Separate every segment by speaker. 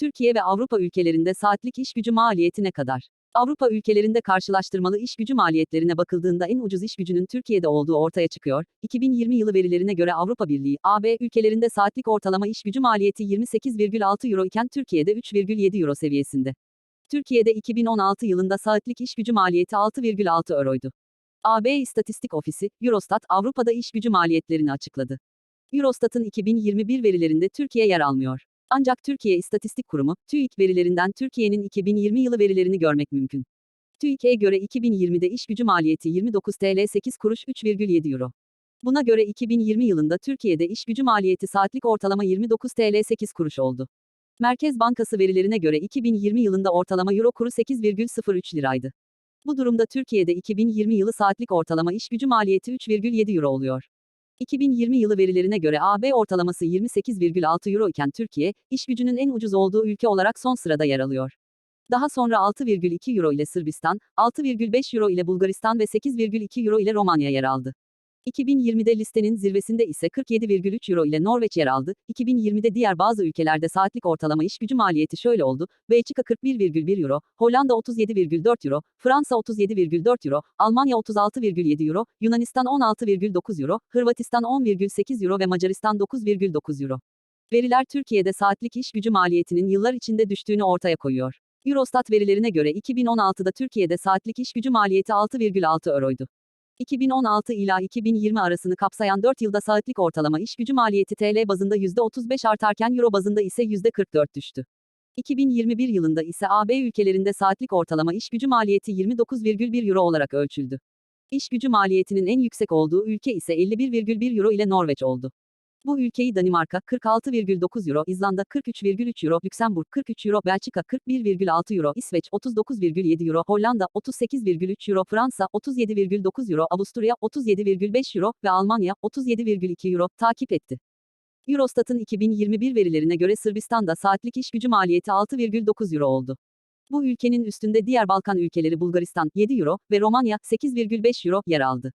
Speaker 1: Türkiye ve Avrupa ülkelerinde saatlik iş gücü maliyeti ne kadar? Avrupa ülkelerinde karşılaştırmalı iş gücü maliyetlerine bakıldığında en ucuz iş gücünün Türkiye'de olduğu ortaya çıkıyor. 2020 yılı verilerine göre Avrupa Birliği, AB ülkelerinde saatlik ortalama iş gücü maliyeti 28,6 euro iken Türkiye'de 3,7 euro seviyesinde. Türkiye'de 2016 yılında saatlik iş gücü maliyeti 6,6 euroydu. AB İstatistik Ofisi, Eurostat, Avrupa'da iş gücü maliyetlerini açıkladı. Eurostat'ın 2021 verilerinde Türkiye yer almıyor. Ancak Türkiye İstatistik Kurumu, TÜİK verilerinden Türkiye'nin 2020 yılı verilerini görmek mümkün. TÜİK'e göre 2020'de iş gücü maliyeti 29 TL 8 kuruş 3,7 euro. Buna göre 2020 yılında Türkiye'de iş gücü maliyeti saatlik ortalama 29 TL 8 kuruş oldu. Merkez Bankası verilerine göre 2020 yılında ortalama euro kuru 8,03 liraydı. Bu durumda Türkiye'de 2020 yılı saatlik ortalama iş gücü maliyeti 3,7 euro oluyor. 2020 yılı verilerine göre AB ortalaması 28,6 euro iken Türkiye, iş gücünün en ucuz olduğu ülke olarak son sırada yer alıyor. Daha sonra 6,2 euro ile Sırbistan, 6,5 euro ile Bulgaristan ve 8,2 euro ile Romanya yer aldı. 2020'de listenin zirvesinde ise 47,3 euro ile Norveç yer aldı. 2020'de diğer bazı ülkelerde saatlik ortalama iş gücü maliyeti şöyle oldu. Belçika 41,1 euro, Hollanda 37,4 euro, Fransa 37,4 euro, Almanya 36,7 euro, Yunanistan 16,9 euro, Hırvatistan 10,8 euro ve Macaristan 9,9 euro. Veriler Türkiye'de saatlik iş gücü maliyetinin yıllar içinde düştüğünü ortaya koyuyor. Eurostat verilerine göre 2016'da Türkiye'de saatlik iş gücü maliyeti 6,6 euroydu. 2016 ila 2020 arasını kapsayan 4 yılda saatlik ortalama iş gücü maliyeti TL bazında %35 artarken Euro bazında ise %44 düştü. 2021 yılında ise AB ülkelerinde saatlik ortalama iş gücü maliyeti 29,1 Euro olarak ölçüldü. İş gücü maliyetinin en yüksek olduğu ülke ise 51,1 Euro ile Norveç oldu. Bu ülkeyi Danimarka 46,9 euro, İzlanda 43,3 euro, Lüksemburg 43 euro, Belçika 41,6 euro, İsveç 39,7 euro, Hollanda 38,3 euro, Fransa 37,9 euro, Avusturya 37,5 euro ve Almanya 37,2 euro takip etti. Eurostat'ın 2021 verilerine göre Sırbistan'da saatlik iş gücü maliyeti 6,9 euro oldu. Bu ülkenin üstünde diğer Balkan ülkeleri Bulgaristan 7 euro ve Romanya 8,5 euro yer aldı.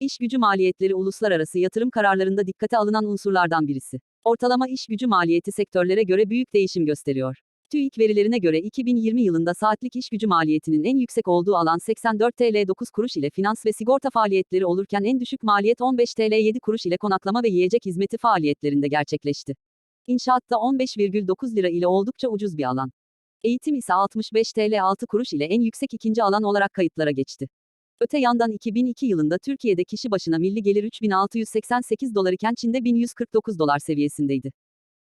Speaker 1: İş gücü maliyetleri uluslararası yatırım kararlarında dikkate alınan unsurlardan birisi. Ortalama iş gücü maliyeti sektörlere göre büyük değişim gösteriyor. TÜİK verilerine göre 2020 yılında saatlik iş gücü maliyetinin en yüksek olduğu alan 84 TL 9 kuruş ile finans ve sigorta faaliyetleri olurken en düşük maliyet 15 TL 7 kuruş ile konaklama ve yiyecek hizmeti faaliyetlerinde gerçekleşti. İnşaatta 15,9 lira ile oldukça ucuz bir alan. Eğitim ise 65 TL 6 kuruş ile en yüksek ikinci alan olarak kayıtlara geçti. Öte yandan 2002 yılında Türkiye'de kişi başına milli gelir 3688 dolar iken Çin'de 1149 dolar seviyesindeydi.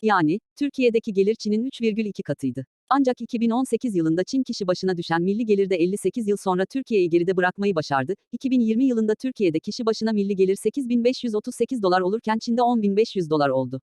Speaker 1: Yani, Türkiye'deki gelir Çin'in 3,2 katıydı. Ancak 2018 yılında Çin kişi başına düşen milli gelirde 58 yıl sonra Türkiye'yi geride bırakmayı başardı. 2020 yılında Türkiye'de kişi başına milli gelir 8538 dolar olurken Çin'de 10500 dolar oldu.